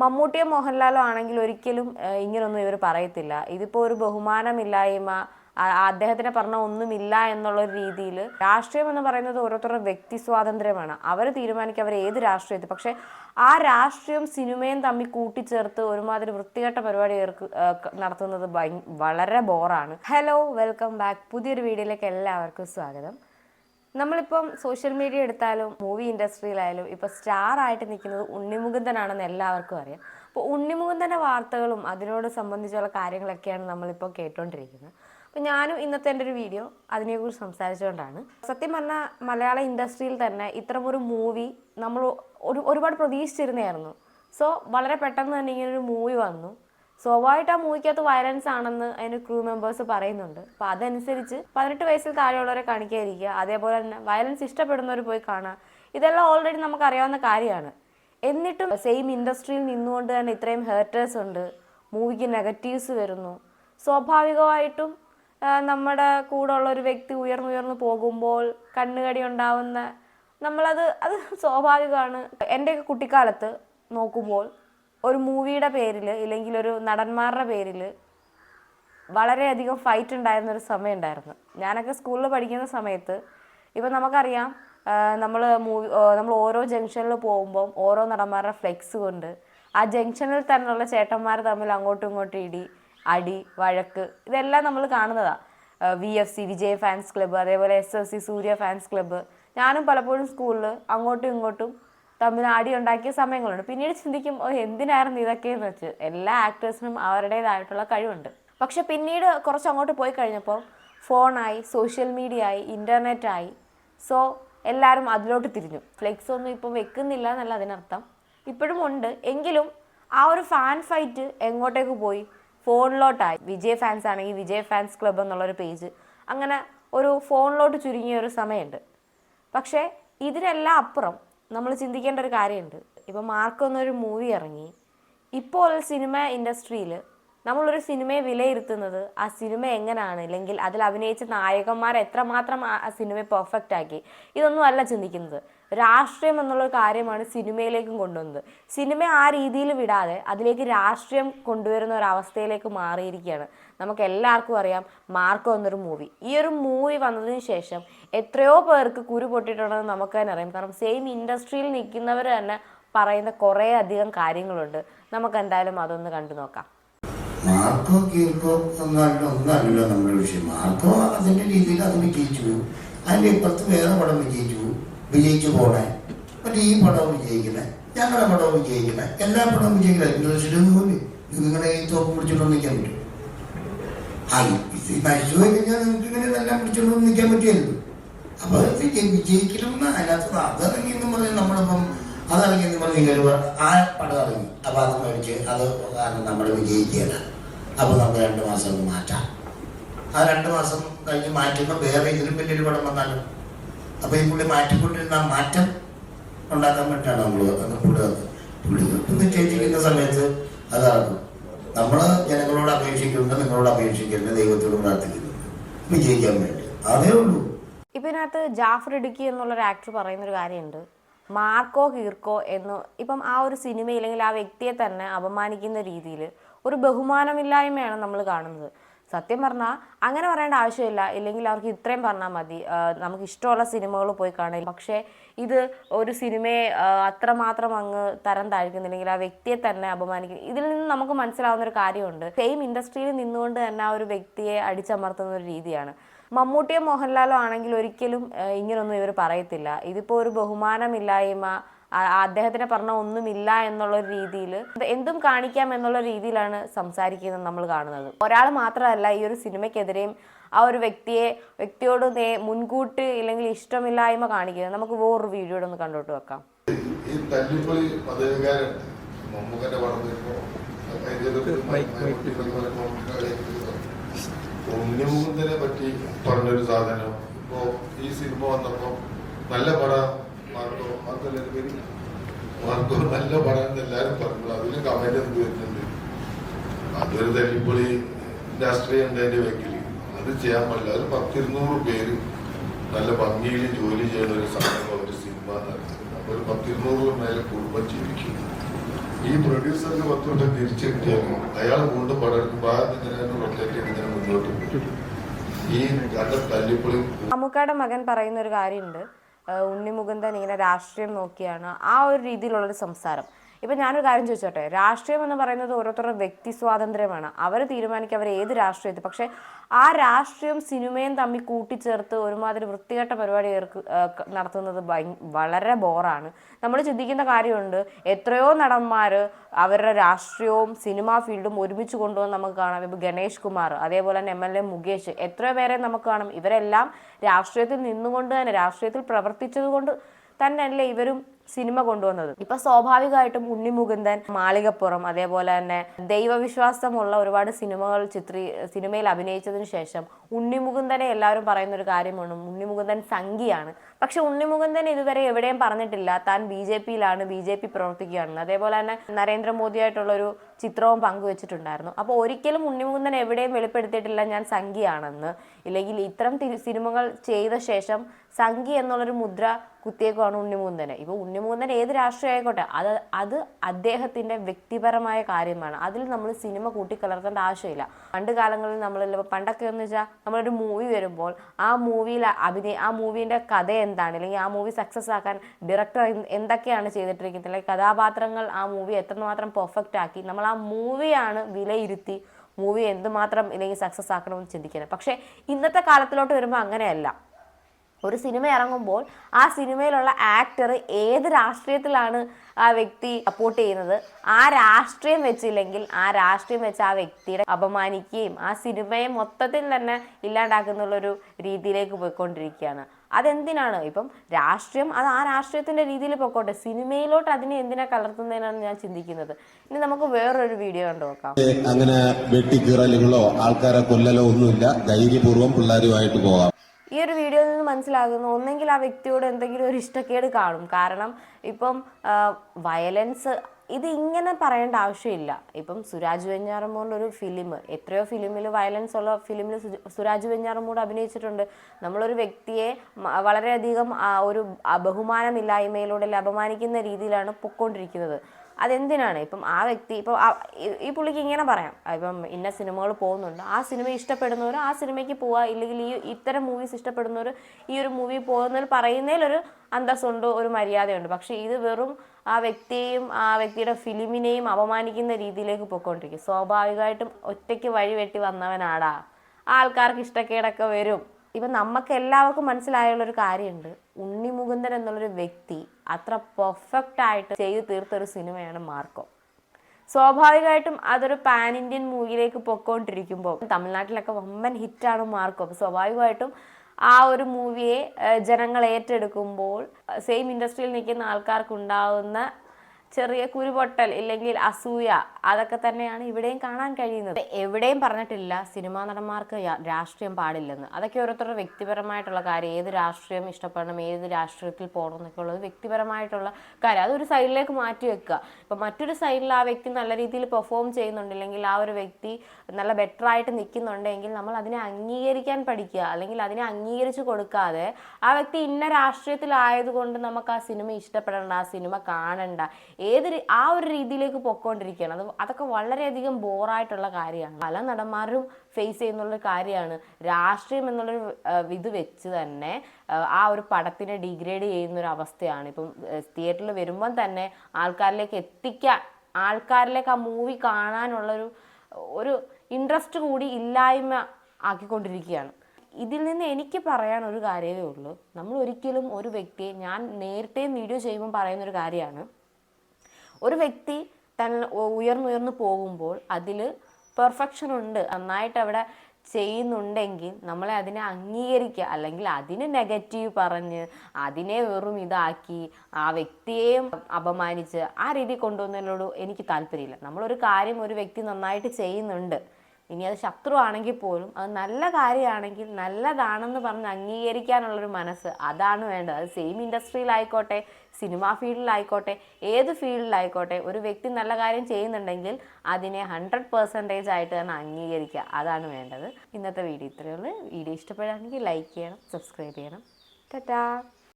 മമ്മൂട്ടിയോ മോഹൻലാലോ ആണെങ്കിൽ ഒരിക്കലും ഇങ്ങനൊന്നും ഇവർ പറയത്തില്ല. ഇതിപ്പോൾ ഒരു ബഹുമാനമില്ലായ്മ അദ്ദേഹത്തിനെ പറഞ്ഞ ഒന്നുമില്ല എന്നുള്ള രീതിയിൽ രാഷ്ട്രീയം എന്ന് പറയുന്നത് ഓരോരുത്തരുടെ വ്യക്തി സ്വാതന്ത്ര്യമാണ്. അവർ തീരുമാനിക്കുക അവർ ഏത് രാഷ്ട്രീയത്തിൽ. പക്ഷേ ആ രാഷ്ട്രീയം സിനിമയും തമ്മിൽ കൂട്ടിച്ചേർത്ത് ഒരുമാതിരി വൃത്തികെട്ട പരിപാടി നടത്തുന്നത് വളരെ ബോറാണ്. Hello welcome back. പുതിയൊരു വീഡിയോയിലേക്ക് എല്ലാവർക്കും സ്വാഗതം. നമ്മളിപ്പം സോഷ്യൽ മീഡിയ എടുത്താലും മൂവി ഇൻഡസ്ട്രിയിലായാലും ഇപ്പോൾ സ്റ്റാർ ആയിട്ട് നിൽക്കുന്നത് ഉണ്ണിമുകുന്ദനാണെന്ന് എല്ലാവർക്കും അറിയാം. അപ്പോൾ ഉണ്ണിമുകുന്ദന്റെ വാർത്തകളും അതിനോട് സംബന്ധിച്ചുള്ള കാര്യങ്ങളൊക്കെയാണ് നമ്മളിപ്പോൾ കേട്ടുകൊണ്ടിരിക്കുന്നത് അപ്പോൾ ഞാനും ഇന്നത്തെ എന്റെ ഒരു വീഡിയോ അതിനെക്കുറിച്ച് സംസാരിച്ചുകൊണ്ടാണ്. സത്യം പറഞ്ഞാൽ മലയാള ഇൻഡസ്ട്രിയിൽ തന്നെ ഇത്തരമൊരു മൂവി നമ്മൾ ഒരു ഒരുപാട് പ്രതീക്ഷിച്ചിരുന്നതായിരുന്നു. സോ വളരെ പെട്ടെന്ന് തന്നെ ഇങ്ങനൊരു മൂവി വന്നു. സ്വാഭാവികമായിട്ട് ആ മൂവിക്കകത്ത് വയലൻസ് ആണെന്ന് അതിന് ക്രൂ മെമ്പേഴ്സ് പറയുന്നുണ്ട്. അപ്പോൾ അതനുസരിച്ച് പതിനെട്ട് വയസ്സിൽ താഴെയുള്ളവരെ കാണിക്കാതിരിക്കുക അതേപോലെ തന്നെ വയലൻസ് ഇഷ്ടപ്പെടുന്നവർ പോയി കാണുക ഇതെല്ലാം ഓൾറെഡി നമുക്ക് അറിയാവുന്ന കാര്യമാണ്. എന്നിട്ടും സെയിം ഇൻഡസ്ട്രിയിൽ നിന്നുകൊണ്ട് തന്നെ ഇത്രയും ഹേർട്ടേഴ്സ് ഉണ്ട്. മൂവിക്ക് നെഗറ്റീവ്സ് വരുന്നു. സ്വാഭാവികമായിട്ടും നമ്മുടെ കൂടെ ഉള്ള ഒരു വ്യക്തി ഉയർന്നുയർന്നു പോകുമ്പോൾ കണ്ണുകടി ഉണ്ടാവുന്ന നമ്മളത് അത് സ്വാഭാവികമാണ്. എന്റെയൊക്കെ കുട്ടിക്കാലത്ത് നോക്കുമ്പോൾ ഒരു മൂവിയുടെ പേരിൽ ഇല്ലെങ്കിൽ ഒരു നടന്മാരുടെ പേരിൽ വളരെയധികം ഫൈറ്റ് ഉണ്ടായിരുന്ന ഒരു സമയം ഉണ്ടായിരുന്നു. ഞാനൊക്കെ സ്കൂളിൽ പഠിക്കുന്ന സമയത്ത് ഇപ്പം നമുക്കറിയാം നമ്മൾ മൂവി നമ്മൾ ഓരോ ജംഗ്ഷനിൽ പോകുമ്പം ഓരോ നടന്മാരുടെ ഫ്ലെക്സ് കൊണ്ട് ആ ജംഗ്ഷനിൽ തന്നെയുള്ള ചേട്ടന്മാർ തമ്മിൽ അങ്ങോട്ടും ഇങ്ങോട്ടും ഇടി അടി വഴക്ക് ഇതെല്ലാം നമ്മൾ കാണുന്നതാണ് V F C Vijay fans club അതേപോലെ S S C Suriya fans club ഞാനും പലപ്പോഴും സ്കൂളിൽ അങ്ങോട്ടും ഇങ്ങോട്ടും തമ്മിൽ ആടി ഉണ്ടാക്കിയ സമയങ്ങളുണ്ട്. പിന്നീട് ചിന്തിക്കും ഓ എന്തിനായിരുന്നു ഇതൊക്കെയെന്ന് വെച്ച്. എല്ലാ ആക്ടേഴ്സിനും അവരുടേതായിട്ടുള്ള കഴിവുണ്ട്. പക്ഷെ പിന്നീട് കുറച്ച് അങ്ങോട്ട് പോയി കഴിഞ്ഞപ്പോൾ ഫോണായി സോഷ്യൽ മീഡിയ ആയി ഇന്റർനെറ്റ് ആയി. സോ എല്ലാവരും അതിലോട്ട് തിരിഞ്ഞു. ഫ്ലെക്സ് ഒന്നും ഇപ്പം വെക്കുന്നില്ല എന്നല്ല അതിനർത്ഥം. ഇപ്പോഴും ഉണ്ട്. എങ്കിലും ആ ഒരു ഫാൻ ഫൈറ്റ് എങ്ങോട്ടേക്ക് പോയി? ഫോണിലോട്ടായി. വിജയ് ഫാൻസ് ആണെങ്കിൽ വിജയ് ഫാൻസ് ക്ലബ്ബ് എന്നുള്ളൊരു പേജ് അങ്ങനെ ഒരു ഫോണിലോട്ട് ചുരുങ്ങിയ ഒരു സമയമുണ്ട്. പക്ഷേ ഇതിനെല്ലാം അപ്പുറം നമ്മൾ ചിന്തിക്കേണ്ട ഒരു കാര്യമുണ്ട്. ഇപ്പോൾ മാർക്ക് എന്നൊരു മൂവി ഇറങ്ങി. ഇപ്പോൾ സിനിമ ഇൻഡസ്ട്രിയിൽ നമ്മളൊരു സിനിമയെ വിലയിരുത്തുന്നത് ആ സിനിമ എങ്ങനെയാണ് അല്ലെങ്കിൽ അതിൽ അഭിനയിച്ച നായകന്മാർ എത്രമാത്രം ആ സിനിമയെ പെർഫെക്റ്റ് ആക്കി? ഇതൊന്നും അല്ല ചിന്തിക്കുന്നത്. രാഷ്ട്രീയം എന്നുള്ള കാര്യമാണ് സിനിമയിലേക്കും കൊണ്ടുവന്നത്. സിനിമ ആ രീതിയിൽ വിടാതെ അതിലേക്ക് രാഷ്ട്രീയം കൊണ്ടുവരുന്ന ഒരു അവസ്ഥയിലേക്ക് മാറിയിരിക്കുകയാണ്. നമുക്ക് എല്ലാവർക്കും അറിയാം മാർക്കോ എന്നൊരു മൂവി ഈ ഒരു മൂവി വന്നതിന് ശേഷം എത്രയോ പേർക്ക് കുരു പൊട്ടിയിട്ടുണ്ടെന്ന് നമുക്ക് തന്നെ അറിയാം. കാരണം സെയിം ഇൻഡസ്ട്രിയിൽ നിൽക്കുന്നവർ തന്നെ പറയുന്ന കുറേ അധികം കാര്യങ്ങളുണ്ട്. നമുക്ക് എന്തായാലും അതൊന്ന് കണ്ടു നോക്കാം. മാർക്കോ കീർക്കോ ഒന്നല്ല ഒന്നല്ലല്ലോ നമ്മുടെ വിഷയം. മാർക്കോ അതിന്റെ രീതിയിൽ അത് വിജയിച്ചു. പോകും അതിന്റെ ഇപ്പുറത്ത് വേറെ പടം വിജയിച്ചു. വിജയിച്ചു പോണേ. മറ്റേ ഈ പടവും വിജയിക്കണേ ഞങ്ങളുടെ പടവും വിജയിക്കണേ എല്ലാ പടവും വിജയിക്കണേ യൂണിവേഴ്സിറ്റി പോലെ നിങ്ങളെ ഈ തോപ്പ് പിടിച്ചിട്ടൊന്നും നിൽക്കാൻ പറ്റും. ആ ഇത് നശിച്ചു പോയി കഴിഞ്ഞാൽ നിങ്ങൾക്ക് ഇങ്ങനെ എല്ലാം പിടിച്ചോണ്ട് നിൽക്കാൻ പറ്റുമല്ലോ അപ്പൊ അത് വിജയി- വിജയിക്കണമെന്ന് അതിനകത്ത് അതിറങ്ങി എന്ന് പറഞ്ഞാൽ നമ്മളിപ്പം അതിറങ്ങി എന്ന് പറഞ്ഞ് ഇങ്ങനെ ആ പടം ഇറങ്ങി അപ്പൊ അത് മേടിച്ച് അത് കാരണം നമ്മൾ വിജയിക്കുകയല്ല അപ്പൊ നമുക്ക് രണ്ട് മാസം മാറ്റാം. ആ രണ്ട് മാസം കഴിഞ്ഞ് മാറ്റുമ്പോൾ വേറെ ഇതിലും വലിയൊരു പടം വന്നാലും അപ്പൊ ഈ പുള്ളി മാറ്റിക്കൊണ്ടിരുന്ന മാറ്റം ഉണ്ടാക്കാൻ വേണ്ടിയിട്ടാണ് നമ്മൾ അന്ന് പുള്ളി പുള്ളി നിശ്ചയിച്ചിരിക്കുന്ന സമയത്ത് അതാണ്. നമ്മൾ ജനങ്ങളോട് അപേക്ഷിക്കുന്നുണ്ട് നിങ്ങളോട് അപേക്ഷിക്കുന്നുണ്ട് ദൈവത്തോട് പ്രാർത്ഥിക്കുന്നുണ്ട്. വിജയിക്കാൻ വേണ്ടി. അതേ ഉള്ളൂ. ഇപ്പം ഇതിനകത്ത് ജാഫർ ഇടുക്കി എന്നുള്ള ഒരു ആക്ടർ പറയുന്ന ഒരു കാര്യമുണ്ട്. മാർക്കോ കീർക്കോ എന്ന് ഇപ്പം ആ ഒരു സിനിമ അല്ലെങ്കിൽ ആ വ്യക്തിയെ തന്നെ അപമാനിക്കുന്ന രീതിയിൽ ഒരു ബഹുമാനമില്ലായ്മയാണ് നമ്മൾ കാണുന്നത്. സത്യം പറഞ്ഞാൽ അങ്ങനെ പറയേണ്ട ആവശ്യമില്ല. ഇല്ലെങ്കിൽ അവർക്ക് ഇത്രയും പറഞ്ഞാൽ മതി. നമുക്ക് ഇഷ്ടമുള്ള സിനിമകൾ പോയി കാണുക പക്ഷേ ഇത് ഒരു സിനിമയെ അത്രമാത്രം അങ്ങ് തരം താഴ്ക്കുന്നില്ലെങ്കിൽ ആ വ്യക്തിയെ തന്നെ അപമാനിക്കും. ഇതിൽ നിന്ന് നമുക്ക് മനസ്സിലാവുന്ന ഒരു കാര്യമുണ്ട്. സെയിം ഇൻഡസ്ട്രിയിൽ നിന്നുകൊണ്ട് തന്നെ ആ ഒരു വ്യക്തിയെ അടിച്ചമർത്തുന്ന ഒരു രീതിയാണ്. മമ്മൂട്ടിയോ മോഹൻലാലോ ആണെങ്കിൽ ഒരിക്കലും ഇങ്ങനൊന്നും ഇവർ പറയത്തില്ല. ഇതിപ്പോൾ ഒരു ബഹുമാനമില്ലായ്മ അദ്ദേഹത്തിനെ പറഞ്ഞ ഒന്നുമില്ല എന്നുള്ള രീതിയിൽ എന്തും കാണിക്കാം എന്നുള്ള രീതിയിലാണ് സംസാരിക്കുന്നത് നമ്മൾ കാണുന്നത്. ഒരാൾ മാത്രമല്ല ഈ ഒരു സിനിമയ്ക്കെതിരെയും ആ ഒരു വ്യക്തിയെ വ്യക്തിയോട് നേ- മുൻകൂട്ടി ഇല്ലെങ്കിൽ ഇഷ്ടമില്ലായ്മ കാണിക്കുന്നത്. നമുക്ക് വേറൊരു വീഡിയോ ഒന്ന് കണ്ടോട്ട് വെക്കാം. ഈ തല്ലിപ്പൊളി മമ്മൂക്കന്റെ പടം ഉണ്ണിമുകുന്ദനെ പറ്റി പറഞ്ഞൊരു സാധനം. ഇപ്പോ ഈ സിനിമ വന്നപ്പോ നല്ല പടം മാർക്കോ നല്ല പടം എല്ലാരും പറഞ്ഞു അതിന് കമന്റ് എന്ത് വരുന്നുണ്ട്? അതൊരു തല്ലിപ്പൊളി രാഷ്ട്രീയം ഉണ്ട് അതിന്റെ അത് ചെയ്യാൻ പറ്റില്ല. അത് പത്തിരുന്നൂറ് പേര് നല്ല ഭംഗിയിൽ ജോലി ചെയ്യുന്ന ഒരു സംഘം ഒരു സിനിമ അപ്പൊ ഒരു പത്തിരുന്നൂറ് മേലെ കുടുംബം ജീവിക്കും ഈ പ്രൊഡ്യൂസർക്ക് പത്ത് കിട്ടിയാലും അയാൾ വീണ്ടും പടം ഭാഗത്ത് ഇങ്ങനെ പ്രൊജക്റ്റ് ഇങ്ങനെ മുന്നോട്ട് ഈ തല്ലിപ്പൊളി മകൻ പറയുന്ന ഒരു കാര്യമുണ്ട്. ഉണ്ണിമുകുന്ദൻ ഇങ്ങനെ രാഷ്ട്രീയം നോക്കിയാണ് ആ ഒരു രീതിയിലുള്ളൊരു സംസാരം. ഇപ്പം ഞാനൊരു കാര്യം ചോദിച്ചോട്ടെ? രാഷ്ട്രീയം എന്ന് പറയുന്നത് ഓരോരുത്തരുടെ വ്യക്തി സ്വാതന്ത്ര്യമാണ്. അവർ തീരുമാനിക്കുക അവർ ഏത് രാഷ്ട്രീയത്തിൽ പക്ഷേ ആ രാഷ്ട്രീയം സിനിമയും തമ്മിൽ കൂട്ടിച്ചേർത്ത് ഒരുമാതിരി വൃത്തികെട്ട പരിപാടി നടത്തുന്നത് വളരെ ബോറാണ്. നമ്മൾ ചിന്തിക്കുന്ന കാര്യമുണ്ട് എത്രയോ നടന്മാർ അവരുടെ രാഷ്ട്രീയവും സിനിമാ ഫീൽഡും ഒരുമിച്ച് കൊണ്ടുവന്ന് നമുക്ക് കാണാം. ഇപ്പോൾ ഗണേഷ് കുമാർ അതേപോലെ തന്നെ എം എൽ എ മുകേഷ് എത്രയോ പേരെ നമുക്ക് കാണാം. ഇവരെല്ലാം രാഷ്ട്രീയത്തിൽ നിന്നുകൊണ്ട് തന്നെ രാഷ്ട്രീയത്തിൽ പ്രവർത്തിച്ചത് കൊണ്ട് തന്നെയല്ലേ ഇവരും സിനിമ കൊണ്ടുവന്നത്. ഇപ്പൊ സ്വാഭാവികമായിട്ടും ഉണ്ണി ഉണ്ണിമുകുന്ദൻ മാളികപ്പുറം അതേപോലെ തന്നെ ദൈവവിശ്വാസമുള്ള ഒരുപാട് സിനിമകൾ ചിത്രീ സിനിമയിൽ അഭിനയിച്ചതിന് ശേഷം ഉണ്ണി ഉണ്ണിമുകുന്ദനെ എല്ലാവരും പറയുന്ന ഒരു കാര്യമാണ് ഉണ്ണി ഉണ്ണിമുകുന്ദൻ സംഘിയാണ്. പക്ഷെ ഉണ്ണി ഉണ്ണിമുകുന്ദൻ ഇതുവരെ എവിടെയും പറഞ്ഞിട്ടില്ല. താൻ ബി ജെ പിയിലാണ് ബി ജെ പി പ്രവർത്തിക്കുകയാണെന്ന്. അതേപോലെ തന്നെ നരേന്ദ്രമോദിയായിട്ടുള്ള ഒരു ചിത്രവും പങ്കുവെച്ചിട്ടുണ്ടായിരുന്നു. അപ്പോൾ ഒരിക്കലും ഉണ്ണി ഉണ്ണിമുകുന്ദൻ എവിടെയും വെളിപ്പെടുത്തിയിട്ടില്ല ഞാൻ സംഘിയാണെന്ന്. ഇല്ലെങ്കിൽ ഇത്തരം സിനിമകൾ ചെയ്ത ശേഷം സംഘി എന്നുള്ളൊരു മുദ്ര കുത്തിയേക്കുവാണ് ഉണ്ണിമുകുന്ദനെ. ഇപ്പോൾ ഉണ്ണിമുകുന്ദൻ ഏത് രാഷ്ട്രീയം ആയിക്കോട്ടെ അത് അത് അദ്ദേഹത്തിന്റെ വ്യക്തിപരമായ കാര്യമാണ്. അതിൽ നമ്മൾ സിനിമ കൂട്ടിക്കലർത്തേണ്ട ആവശ്യമില്ല. പണ്ട് കാലങ്ങളിൽ നമ്മൾ പണ്ടൊക്കെ എന്ന് വെച്ചാൽ നമ്മളൊരു മൂവി വരുമ്പോൾ ആ മൂവിയിൽ അഭിനയ ആ മൂവിന്റെ കഥ എന്താണ്? അല്ലെങ്കിൽ ആ മൂവി സക്സസ് ആക്കാൻ ഡയറക്ടർ എന്തൊക്കെയാണ് ചെയ്തിട്ടിരിക്കുന്നത്? അല്ലെങ്കിൽ കഥാപാത്രങ്ങൾ ആ മൂവി എത്രമാത്രം പെർഫെക്റ്റ് ആക്കി? നമ്മൾ ആ മൂവിയാണ് വിലയിരുത്തി മൂവി എന്തുമാത്രം ഇല്ലെങ്കിൽ സക്സസ് ആക്കണമെന്ന് ചിന്തിക്കുന്നത്. പക്ഷേ ഇന്നത്തെ കാലത്തിലോട്ട് വരുമ്പോൾ അങ്ങനെയല്ല. ഒരു സിനിമ ഇറങ്ങുമ്പോൾ ആ സിനിമയിലുള്ള ആക്ടർ ഏത് രാഷ്ട്രീയത്തിലാണ് ആ വ്യക്തി സപ്പോർട്ട് ചെയ്യുന്നത്? ആ രാഷ്ട്രീയം വെച്ചില്ലെങ്കിൽ ആ രാഷ്ട്രീയം വെച്ച് ആ വ്യക്തിയെ അപമാനിക്കുകയും ആ സിനിമയെ മൊത്തത്തിൽ തന്നെ ഇല്ലാണ്ടാക്കുന്നുള്ളൊരു രീതിയിലേക്ക് പോയിക്കൊണ്ടിരിക്കുകയാണ്. അതെന്തിനാണ്? ഇപ്പം രാഷ്ട്രീയം അത് ആ രാഷ്ട്രീയത്തിന്റെ രീതിയിൽ പോയിക്കോട്ടെ സിനിമയിലോട്ട് അതിനെ എന്തിനാ കലർത്തുന്നതിനാണ് ഞാൻ ചിന്തിക്കുന്നത്. ഇനി നമുക്ക് വേറൊരു വീഡിയോ കണ്ടു നോക്കാം. അങ്ങനെ വെട്ടിക്കീറലുകളോ ആൾക്കാരെ കൊല്ലലോ ഒന്നുമില്ല. ധൈര്യപൂർവം പിള്ളേരുമായിട്ട് പോകാം. ഈ ഒരു വീഡിയോയിൽ നിന്ന് മനസ്സിലാകുന്നു. ഒന്നെങ്കിൽ ആ വ്യക്തിയോട് എന്തെങ്കിലും ഒരു ഇഷ്ടക്കേട് കാണും. കാരണം ഇപ്പം വയലൻസ് ഇത് ഇങ്ങനെ പറയേണ്ട ആവശ്യമില്ല. ഇപ്പം സുരാജ് വെഞ്ഞാറമ്മൂടിന്റെ ഒരു ഫിലിം എത്രയോ ഫിലിമിൽ വയലൻസ് ഉള്ള ഫിലിമിൽ സുരാജ് വെഞ്ഞാറമ്മൂട് അഭിനയിച്ചിട്ടുണ്ട്. നമ്മളൊരു വ്യക്തിയെ വളരെയധികം ഒരു ബഹുമാനമില്ലായ്മയിലൂടെ അപമാനിക്കുന്ന രീതിയിലാണ് പൊക്കോണ്ടിരിക്കുന്നത്. അതെന്തിനാണ്? ഇപ്പം ആ വ്യക്തി ഇപ്പം ഈ- ഈ പുള്ളിക്ക് ഇങ്ങനെ പറയാം. ഇപ്പം ഇന്ന സിനിമകൾ പോകുന്നുണ്ട്. ആ സിനിമ ഇഷ്ടപ്പെടുന്നവർ ആ സിനിമയ്ക്ക് പോവുക ഇല്ലെങ്കിൽ ഈ ഇത്തരം മൂവീസ് ഇഷ്ടപ്പെടുന്നവർ ഈ ഒരു മൂവി പോകുന്നതിൽ പറയുന്നതിലൊരു അന്തസ്സുണ്ട് ഒരു മര്യാദയുണ്ട്. പക്ഷേ ഇത് വെറും ആ വ്യക്തിയെയും ആ വ്യക്തിയുടെ ഫിലിമിനെയും അപമാനിക്കുന്ന രീതിയിലേക്ക് പോയിക്കൊണ്ടിരിക്കും. സ്വാഭാവികമായിട്ടും ഒറ്റയ്ക്ക് വഴി വെട്ടി വന്നവനാടാ. ആൾക്കാർക്ക് ഇഷ്ടക്കേടൊക്കെ വരും. ഇപ്പം നമുക്ക് എല്ലാവർക്കും മനസ്സിലായുള്ളൊരു കാര്യമുണ്ട്. ഉണ്ണിമുകുന്ദൻ എന്നുള്ളൊരു വ്യക്തി അത്ര പെർഫെക്റ്റ് ആയിട്ട് ചെയ്തു തീർത്തൊരു സിനിമയാണ് മാർക്കോ. സ്വാഭാവികമായിട്ടും അതൊരു പാൻ ഇന്ത്യൻ മൂവിയിലേക്ക് പൊക്കോണ്ടിരിക്കുമ്പോൾ തമിഴ്നാട്ടിലൊക്കെ വമ്മൻ ഹിറ്റാണ് മാർക്കോ. അപ്പോൾ സ്വാഭാവികമായിട്ടും ആ ഒരു മൂവിയെ ജനങ്ങൾ ഏറ്റെടുക്കുമ്പോൾ സെയിം ഇൻഡസ്ട്രിയിൽ നിൽക്കുന്ന ആൾക്കാർക്ക് ഉണ്ടാവുന്ന ചെറിയ കുരുപൊട്ടൽ ഇല്ലെങ്കിൽ അസൂയ അതൊക്കെ തന്നെയാണ് ഇവിടെയും കാണാൻ കഴിയുന്നത്. എവിടെയും പറഞ്ഞിട്ടില്ല സിനിമാ നടന്മാർക്ക് രാഷ്ട്രീയം പാടില്ലെന്ന്. അതൊക്കെ ഓരോരുത്തരുടെ വ്യക്തിപരമായിട്ടുള്ള കാര്യം. ഏത് രാഷ്ട്രീയം ഇഷ്ടപ്പെടണം ഏത് രാഷ്ട്രീയത്തിൽ പോകണം എന്നൊക്കെ ഉള്ളത് വ്യക്തിപരമായിട്ടുള്ള കാര്യം. അതൊരു സൈഡിലേക്ക് മാറ്റി വെക്കുക. ഇപ്പം മറ്റൊരു സൈഡിൽ ആ വ്യക്തി നല്ല രീതിയിൽ പെർഫോം ചെയ്യുന്നുണ്ടില്ലെങ്കിൽ ആ ഒരു വ്യക്തി നല്ല ബെറ്റർ ആയിട്ട് നിൽക്കുന്നുണ്ടെങ്കിൽ നമ്മൾ അതിനെ അംഗീകരിക്കാൻ പഠിക്കുക. അല്ലെങ്കിൽ അതിനെ അംഗീകരിച്ച് കൊടുക്കാതെ ആ വ്യക്തി ഇന്ന രാഷ്ട്രീയത്തിലായതുകൊണ്ട് നമുക്ക് ആ സിനിമ ഇഷ്ടപ്പെടേണ്ട ആ സിനിമ കാണണ്ട. ഏത് ആ ഒരു രീതിയിലേക്ക് പൊക്കോണ്ടിരിക്കുകയാണ്. അത് അതൊക്കെ വളരെയധികം ബോറായിട്ടുള്ള കാര്യമാണ്. പല നടന്മാരും ഫേസ് ചെയ്യുന്നുള്ള കാര്യമാണ്. രാഷ്ട്രീയം എന്നുള്ളൊരു ഇത് വെച്ച് തന്നെ ആ ഒരു പടത്തിനെ ഡിഗ്രേഡ് ചെയ്യുന്ന ഒരു അവസ്ഥയാണ്. ഇപ്പം തിയേറ്ററിൽ വരുമ്പം തന്നെ ആൾക്കാരിലേക്ക് എത്തിക്കാൻ ആൾക്കാരിലേക്ക് ആ മൂവി കാണാനുള്ളൊരു ഒരു ഇൻട്രസ്റ്റ് കൂടി ഇല്ലായ്മ ആക്കിക്കൊണ്ടിരിക്കുകയാണ്. ഇതിൽ നിന്ന് എനിക്ക് പറയാൻ ഒരു കാര്യമേ ഉള്ളൂ. നമ്മൾ ഒരിക്കലും ഒരു വ്യക്തിയെ ഞാൻ നേരത്തെയും വീഡിയോ ചെയ്യുമ്പോൾ പറയുന്നൊരു കാര്യമാണ്. ഒരു വ്യക്തി തൻ ഉയർന്നുയർന്നു പോകുമ്പോൾ അതിൽ പെർഫെക്ഷൻ ഉണ്ട് നന്നായിട്ട് അവിടെ ചെയ്യുന്നുണ്ടെങ്കിൽ നമ്മളെ അതിനെ അംഗീകരിക്കുക അല്ലെങ്കിൽ അതിന് നെഗറ്റീവ് പറഞ്ഞ് അതിനെ വെറും ഇതാക്കി ആ വ്യക്തിയെയും അപമാനിച്ച് ആ രീതി കൊണ്ടുവന്നതിനോട് എനിക്ക് താല്പര്യമില്ല. നമ്മളൊരു കാര്യം ഒരു വ്യക്തി നന്നായിട്ട് ചെയ്യുന്നുണ്ട് ഇനി അത് ശത്രു ആണെങ്കിൽ പോലും അത് നല്ല കാര്യമാണെങ്കിൽ നല്ലതാണെന്ന് പറഞ്ഞ് അംഗീകരിക്കാനുള്ളൊരു മനസ്സ് അതാണ് വേണ്ടത്. അത് സെയിം ഇൻഡസ്ട്രിയിലായിക്കോട്ടെ സിനിമാ ഫീൽഡിലായിക്കോട്ടെ ഏത് ഫീൽഡിലായിക്കോട്ടെ ഒരു വ്യക്തി നല്ല കാര്യം ചെയ്യുന്നുണ്ടെങ്കിൽ അതിനെ ഹൺഡ്രഡ് പെർസെന്റേജ് ആയിട്ട് തന്നെ അംഗീകരിക്കുക. അതാണ് വേണ്ടത്. ഇന്നത്തെ വീഡിയോ ഇത്രയേ ഉള്ളൂ. വീഡിയോ ഇഷ്ടപ്പെടുകയാണെങ്കിൽ ലൈക്ക് ചെയ്യണം സബ്സ്ക്രൈബ് ചെയ്യണം. ടാറ്റാ.